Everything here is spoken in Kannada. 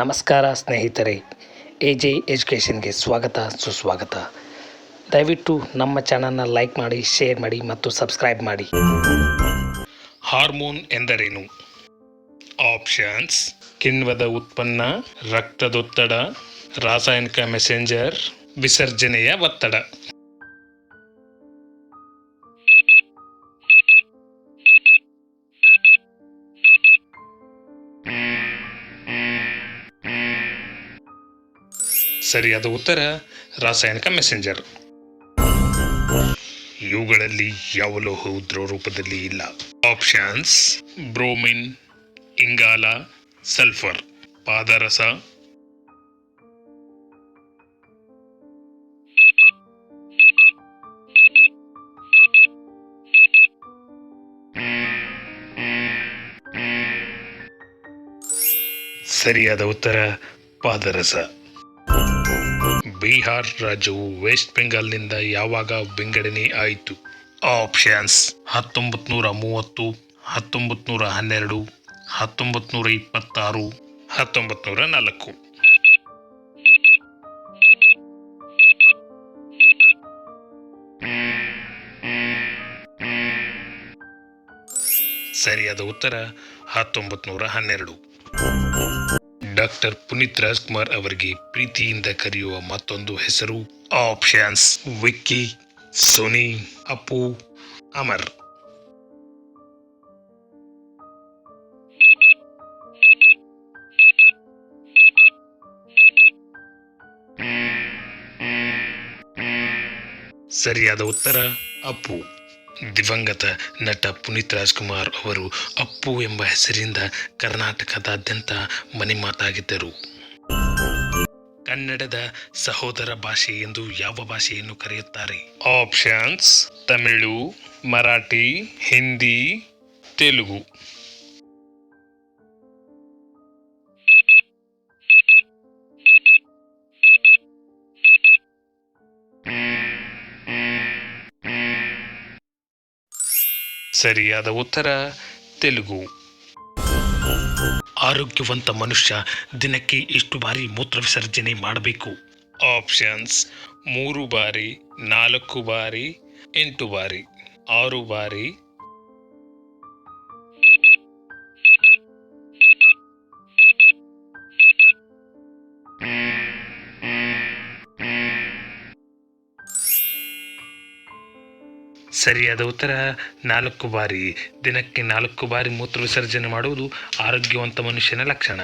ನಮಸ್ಕಾರ ಸ್ನೇಹಿತರೆ ಎ ಜೆ ಎಜುಕೇಷನ್ಗೆ ಸ್ವಾಗತ, ಸುಸ್ವಾಗತ. ದಯವಿಟ್ಟು ನಮ್ಮ ಚಾನಲ್ನ ಲೈಕ್ ಮಾಡಿ, ಶೇರ್ ಮಾಡಿ ಮತ್ತು ಸಬ್ಸ್ಕ್ರೈಬ್ ಮಾಡಿ. ಹಾರ್ಮೋನ್ ಎಂದರೇನು? ಆಪ್ಷನ್ಸ್. ಕಿಣ್ವದ ಉತ್ಪನ್ನ, ರಕ್ತದೊತ್ತಡ, ರಾಸಾಯನಿಕ ಮೆಸೆಂಜರ್, ವಿಸರ್ಜನೆಯ ಒತ್ತಡ. ಸರಿಯಾದ ಉತ್ತರ, ರಾಸಾಯನಿಕ ಮೆಸೆಂಜರ್ ಇವುಗಳಲ್ಲಿ ಯಾವ ಲೋಹವು ದ್ರವ ರೂಪದಲ್ಲಿ ಇಲ್ಲ. ಆಪ್ಷನ್ಸ್ ಬ್ರೋಮಿನ್ ಇಂಗಾಲ ಸಲ್ಫರ್ ಪಾದರಸ. ಸರಿಯಾದ ಉತ್ತರ, ಪಾದರಸ. ಬಿಹಾರ್ ರಾಜ್ಯವು ವೆಸ್ಟ್ ಬೆಂಗಾಲ್ನಿಂದ ಯಾವಾಗ ವಿಂಗಡಣೆ ಆಯಿತು? ಆಪ್ಷನ್ಸ್ ಹತ್ತೊಂಬತ್ತು ನೂರ ಮೂವತ್ತು ಹತ್ತೊಂಬತ್ತು ನೂರ ಹನ್ನೆರಡು ಹತ್ತೊಂಬತ್ತು ನೂರ ಇಪ್ಪತ್ತಾರು ಹತ್ತೊಂಬತ್ತು ನೂರ ನಾಲ್ಕು ಸರಿಯಾದ ಉತ್ತರ ಹತ್ತೊಂಬತ್ತು ನೂರ ಹನ್ನೆರಡು ಡಾಕ್ಟರ್ ಪುನೀತ್ ರಾಜ್ಕುಮಾರ್ ಅವರಿಗೆ ಪ್ರೀತಿಯಿಂದ ಕರೆಯುವ ಮತ್ತೊಂದು ಹೆಸರು ಆಪ್ಷನ್ಸ್. ವಿಕ್ಕಿ, ಸೋನಿ, ಅಪ್ಪು, ಅಮರ್. ಸರಿಯಾದ ಉತ್ತರ, ಅಪ್ಪು. ದಿವಂಗತ ನಟ ಪುನೀತ್ ರಾಜ್ಕುಮಾರ್ ಅವರು ಅಪ್ಪು ಎಂಬ ಹೆಸರಿಂದ ಕರ್ನಾಟಕದಾದ್ಯಂತ ಮನೆ ಮಾತಾಗಿದ್ದರು. ಕನ್ನಡದ ಸಹೋದರ ಭಾಷೆ ಎಂದು ಯಾವ ಭಾಷೆಯನ್ನು ಕರೆಯುತ್ತಾರೆ? ಆಪ್ಷನ್ಸ್ ತಮಿಳು ಮರಾಠಿ ಹಿಂದಿ ತೆಲುಗು ಸರಿಯಾದ ಉತ್ತರ, ತೆಲುಗು. ಆರೋಗ್ಯವಂತ ಮನುಷ್ಯ ದಿನಕ್ಕೆ ಎಷ್ಟು ಬಾರಿ ಮೂತ್ರ ವಿಸರ್ಜನೆ ಮಾಡಬೇಕು? ಆಪ್ಷನ್ಸ್, ಮೂರು ಬಾರಿ, ನಾಲ್ಕು ಬಾರಿ, ಎಂಟು ಬಾರಿ, ಆರು ಬಾರಿ ಸರಿಯಾದ ಉತ್ತರ ನಾಲ್ಕು ಬಾರಿ. ದಿನಕ್ಕೆ ನಾಲ್ಕು ಬಾರಿ ಮೂತ್ರ ವಿಸರ್ಜನೆ ಮಾಡುವುದು ಆರೋಗ್ಯವಂತ ಮನುಷ್ಯನ ಲಕ್ಷಣ.